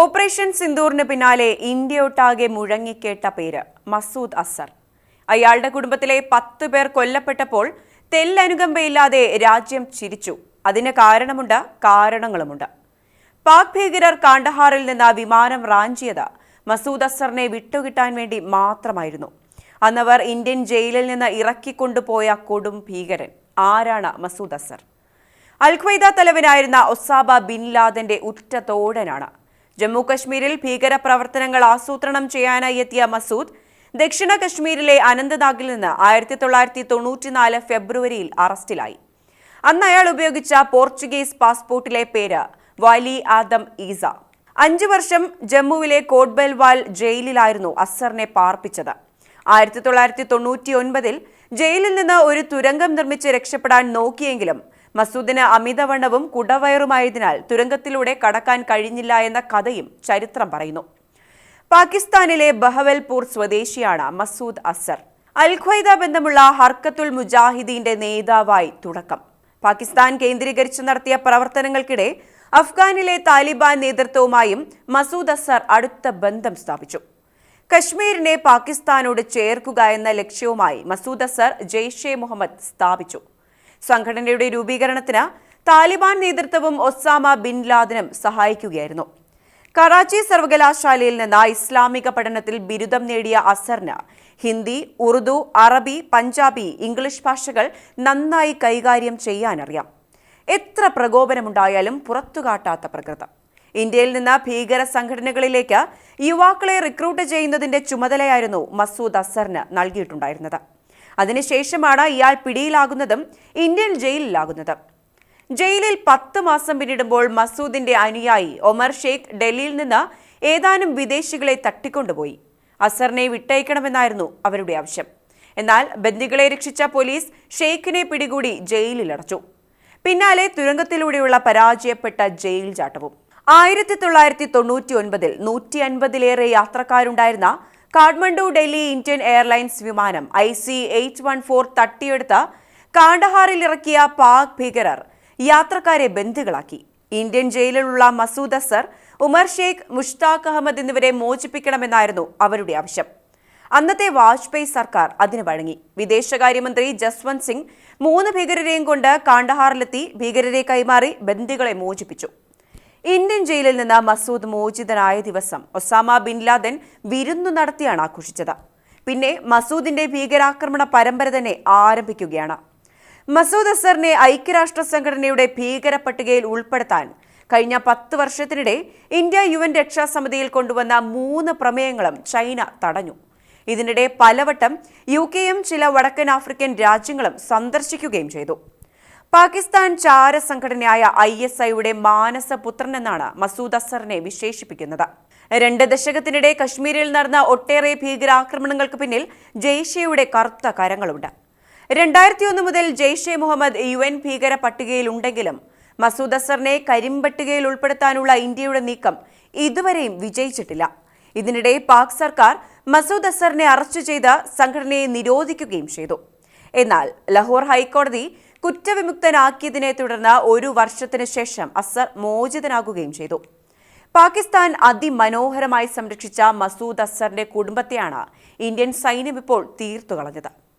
Operation സിന്ദൂറിന് പിന്നാലെ ഇന്ത്യയൊട്ടാകെ മുഴങ്ങിക്കേട്ട പേര് മസൂദ് അസർ. അയാളുടെ കുടുംബത്തിലെ പത്ത് പേർ കൊല്ലപ്പെട്ടപ്പോൾ തെല്ലനുകമ്പയില്ലാതെ രാജ്യം ചിരിച്ചു. അതിന് കാരണമുണ്ട് കാരണങ്ങളുമുണ്ട്. പാക് ഭീകരർ കാണ്ഡഹാറിൽ നിന്ന് വിമാനം റാഞ്ചിയത് മസൂദ് അസറിനെ വിട്ടുകിട്ടാൻ വേണ്ടി മാത്രമായിരുന്നു. അന്നവർ ഇന്ത്യൻ ജയിലിൽ നിന്ന് ഇറക്കിക്കൊണ്ടുപോയ കൊടും ഭീകരൻ ആരാണ് മസൂദ് അസർ? അൽഖ്വൈദ തലവനായിരുന്ന ഒസാബ ബിൻ ലാദന്റെ ഉറ്റ തോഴനാണ്. ജമ്മു കശ്മീരിൽ ഭീകര പ്രവർത്തനങ്ങൾ ആസൂത്രണം ചെയ്യാനായി എത്തിയ മസൂദ് ദക്ഷിണ കശ്മീരിലെ അനന്ത്നാഗിൽ നിന്ന് ആയിരത്തി തൊള്ളായിരത്തി തൊണ്ണൂറ്റിനാല് ഫെബ്രുവരിയിൽ അറസ്റ്റിലായി. അന്ന് അയാൾ ഉപയോഗിച്ച പോർച്ചുഗീസ് പാസ്പോർട്ടിലെ പേര് വാലി ആദം ഈസ. അഞ്ചു വർഷം ജമ്മുവിലെ കോട്ട്ബെൽവാൽ ജയിലിലായിരുന്നു അസറിനെ പാർപ്പിച്ചത്. ആയിരത്തി തൊള്ളായിരത്തി തൊണ്ണൂറ്റി ഒൻപതിൽ ജയിലിൽ നിന്ന് ഒരു തുരങ്കം നിർമ്മിച്ച് രക്ഷപ്പെടാൻ നോക്കിയെങ്കിലും മസൂദിന് അമിതവണ്ണവും കുടവയറുമായതിനാൽ തുരങ്കത്തിലൂടെ കടക്കാൻ കഴിഞ്ഞില്ല എന്ന കഥയും ചരിത്രം പറയുന്നു. പാകിസ്ഥാനിലെ ബഹവൽപൂർ സ്വദേശിയാണ് മസൂദ് അസർ. അൽ ഖ്വൈദ ബന്ധമുള്ള ഹർക്കത്തുൽ മുജാഹിദീന്റെ നേതാവായി തുടക്കം. പാകിസ്ഥാൻ കേന്ദ്രീകരിച്ച് നടത്തിയ പ്രവർത്തനങ്ങൾക്കിടെ അഫ്ഗാനിലെ താലിബാൻ നേതൃത്വവുമായും മസൂദ് അസർ അടുത്ത ബന്ധം സ്ഥാപിച്ചു. കശ്മീരിനെ പാകിസ്ഥാനോട് ചേർക്കുക എന്ന ലക്ഷ്യവുമായി മസൂദ് അസർ ജെയ്ഷെ മുഹമ്മദ് സ്ഥാപിച്ചു. സംഘടനയുടെ രൂപീകരണത്തിന് താലിബാൻ നേതൃത്വവും ഒസാമ ബിൻ ലാദനും സഹായിക്കുകയായിരുന്നു. കറാച്ചി സർവകലാശാലയിൽ നിന്ന് ഇസ്ലാമിക പഠനത്തിൽ ബിരുദം നേടിയ അസറിന് ഹിന്ദി ഉറുദു അറബി പഞ്ചാബി ഇംഗ്ലീഷ് ഭാഷകൾ നന്നായി കൈകാര്യം ചെയ്യാനറിയാം. എത്ര പ്രകോപനമുണ്ടായാലും പുറത്തുകാട്ടാത്ത പ്രകൃതം. ഇന്ത്യയിൽ നിന്ന് ഭീകര സംഘടനകളിലേക്ക് യുവാക്കളെ റിക്രൂട്ട് ചെയ്യുന്നതിന്റെ ചുമതലയായിരുന്നു മസൂദ് അസറിന് നൽകിയിട്ടുണ്ടായിരുന്നത്. അതിനുശേഷമാണ് ഇയാൾ പിടിയിലാകുന്നതും ഇന്ത്യൻ ജയിലിലാകുന്നത്. ജയിലിൽ പത്ത് മാസം പിന്നിടുമ്പോൾ മസൂദിന്റെ അനുയായി ഒമർ ഷെയ്ഖ് ഡൽഹിയിൽ നിന്ന് ഏതാനും വിദേശികളെ തട്ടിക്കൊണ്ടുപോയി. അസറിനെ വിട്ടയക്കണമെന്നായിരുന്നു അവരുടെ ആവശ്യം. എന്നാൽ ബന്ദികളെ രക്ഷിച്ച പോലീസ് ഷെയ്ഖിനെ പിടികൂടി ജയിലിലടച്ചു. പിന്നാലെ തുരങ്കത്തിലൂടെയുള്ള പരാജയപ്പെട്ട ജയിൽ ചാട്ടവും. ആയിരത്തി തൊള്ളായിരത്തി തൊണ്ണൂറ്റി ഒൻപതിൽ നൂറ്റി അൻപതിലേറെ യാത്രക്കാരുണ്ടായിരുന്ന കാഠ്മണ്ഡു ഡൽഹി ഇന്ത്യൻ എയർലൈൻസ് വിമാനം I C eight one four തട്ടിയെടുത്ത് കാണ്ഡഹാറിൽ ഇറക്കിയ പാക് ഭീകരർ യാത്രക്കാരെ ബന്ദികളാക്കി. ഇന്ത്യൻ ജയിലിലുള്ള മസൂദ് അസർ ഉമർ ഷെയ്ഖ് മുഷ്താഖ് അഹമ്മദ് എന്നിവരെ മോചിപ്പിക്കണമെന്നായിരുന്നു അവരുടെ ആവശ്യം. അന്നത്തെ വാജ്പേയി സർക്കാർ അതിന് വഴങ്ങി. വിദേശകാര്യമന്ത്രി ജസ്വന്ത് സിംഗ് മൂന്ന് ഭീകരരെയും കൊണ്ട് കാണ്ഡഹാറിലെത്തി. ഭീകരരെ കൈമാറി ബന്ദികളെ മോചിപ്പിച്ചു. ഇന്ത്യൻ ജയിലിൽ നിന്ന് മസൂദ് മോചിതനായ ദിവസം ഒസാമ ബിൻ ലാദൻ വിരുന്നു നടത്തിയാണ് ആഘോഷിച്ചത്. പിന്നെ മസൂദിന്റെ ഭീകരാക്രമണ പരമ്പര തന്നെ ആരംഭിക്കുകയാണ്. മസൂദ് അസറിനെ ഐക്യരാഷ്ട്ര സംഘടനയുടെ ഭീകര പട്ടികയിൽ ഉൾപ്പെടുത്താൻ കഴിഞ്ഞ പത്ത് വർഷത്തിനിടെ ഇന്ത്യ യു എൻ രക്ഷാസമിതിയിൽ കൊണ്ടുവന്ന മൂന്ന് പ്രമേയങ്ങളും ചൈന തടഞ്ഞു. ഇതിനിടെ പലവട്ടം യു കെയും ചില വടക്കൻ ആഫ്രിക്കൻ രാജ്യങ്ങളും സന്ദർശിക്കുകയും ചെയ്തു. പാകിസ്ഥാൻ ചാര സംഘടനയായ ഐ എസ് ഐയുടെ മാനസപുത്രൻ എന്നാണ് മസൂദ് അസറിനെ വിശേഷിപ്പിക്കുന്നത്. രണ്ട് ദശകത്തിനിടെ കശ്മീരിൽ നടന്ന ഒട്ടേറെ ഭീകരാക്രമണങ്ങൾക്ക് പിന്നിൽ ജെയ്ഷെയുടെ കറുത്ത കരങ്ങളുണ്ട്. രണ്ടായിരത്തി ഒന്ന് മുതൽ ജെയ്ഷെ മുഹമ്മദ് യു എൻ ഭീകര പട്ടികയിലുണ്ടെങ്കിലും മസൂദ് അസറിനെ കരിമ്പട്ടികയിൽ ഉൾപ്പെടുത്താനുള്ള ഇന്ത്യയുടെ നീക്കം ഇതുവരെയും വിജയിച്ചിട്ടില്ല. ഇതിനിടെ പാക് സർക്കാർ മസൂദ് അസറിനെ അറസ്റ്റ് ചെയ്ത് സംഘടനയെ നിരോധിക്കുകയും ചെയ്തു. എന്നാൽ ലഹോർ ഹൈക്കോടതി കുറ്റവിമുക്തനാക്കിയതിനെ തുടർന്ന് ഒരു വർഷത്തിന് ശേഷം അസർ മോചിതനാകുകയും ചെയ്തു. പാകിസ്ഥാൻ അതിമനോഹരമായി സംരക്ഷിച്ച മസൂദ് അസറിന്റെ കുടുംബത്തെയാണ് ഇന്ത്യൻ സൈന്യം ഇപ്പോൾ തീർത്തു കളഞ്ഞത്.